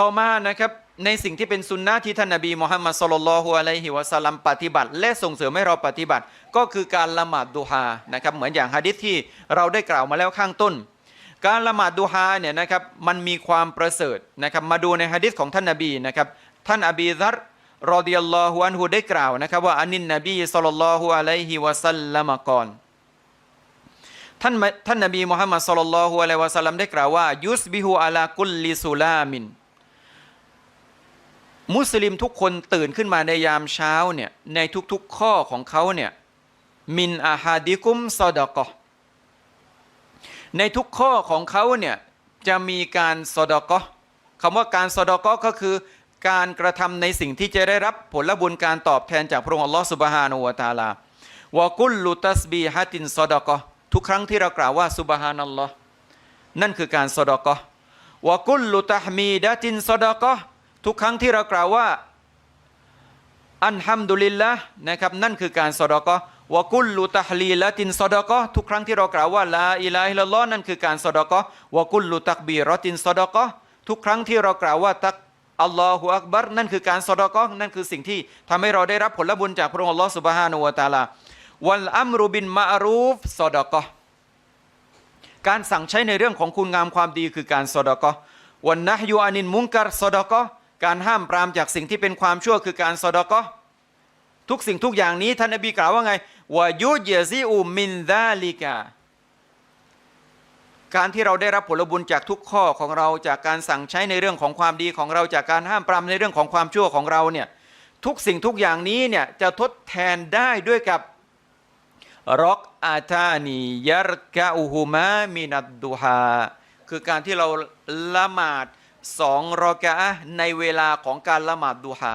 ต่อมานะครับในสิ่งที่เป็นสุนนะที่ท่านนบีมุฮัมมัดสุลลัลอฮุอะลัยฮิวะสัลลัมปฏิบัติ และส่งเสริมให้เราปฏิบัติ ก็คือการละหมาดดูฮานะครับเหมือนอย่างฮะดิษที่เราได้กล่าวมาแล้วข้างต้น การละหมาดดูฮาเนี่ยนะครับมันมีความประเสริฐนะครับมาดูในฮะดิษของท่านนบีนะครับท่านอบีซัรรอดิยัลลอฮุอันฮุได้กล่าวนะครับว่าอานินนบีสุลลัลอฮุอะลัยฮิวะสัลลัมก่อนท่านท่านนบีมุฮัมมัดสุลลัลอฮุอะลัยฮิวะสัลลัมได้กล่าวว่ายุสบิฮูอาลากุลลิสุลามิน มุสลิมทุกคนตื่นขึ้นมาในยามเช้าเนี่ยในทุกๆข้อของเขาเนี่ยมินอาฮาดิกุมซอดกอในทุกข้อของเขาเนี่ยจะมีการซอดกอคำว่าการซอดกอก็คือการกระทำในสิ่งที่จะได้รับผลบุญการตอบแทนจากพระองค์อัลลอฮฺสุบฮานะฮูวะตาลาวะกุลลุตัสบีฮะตินซอดกอทุกครั้งที่เรากล่าวว่าสุบฮานัลลอฮ์นั่นคือการซอดกอวะกุลลุตะฮมีดะตินซอดกอ ทุกครั้งที่เรากล่าวว่า อันฮัมดุลิลละนะครับนั่นคือการสอดอกะวกุลลุตะฮลีละตินสอดอกะทุกครั้งที่เรากล่าวว่าลาอิลาฮิลลอฮ์นั่นคือการสอดอกะวกุลลุตักบีรอตินสอดอกะทุกครั้งที่เรากล่าวว่าตักอัลลอฮฺอักบัรนั่นคือการสอดอกะนั่นคือสิ่งที่ทำให้เราได้รับผลบุญจากพระองค์อัลลอฮฺสุบฮานุวะตาลาวัลอัมรุบินมารูฟสอดอกะการสั่งใช้ในเรื่องของคุณงามความดีคือการสอดอกะวันนะฮยูอานินมุงกัรสอดอกะ การห้ามปรามจากสิ่งที่เป็นความชั่วคือการสอดอกะทุกสิ่งทุกอย่างนี้ท่านนบีกล่าวว่าไงวายุเยซีอูมินดาลิกาการที่เราได้รับผลบุญจากทุกข้อของเราจากการสั่งใช้ในเรื่องของความดีของเราจากการห้ามปรามในเรื่องของความชั่วของเราเนี่ยทุกสิ่งทุกอย่างนี้เนี่ยจะทดแทนได้ด้วยกับร็อกอาตานียรกะอูฮูมามินัดดูฮาคือการที่เราละหมาด สองรอกะอะในเวลาของการละหมาดดูฮา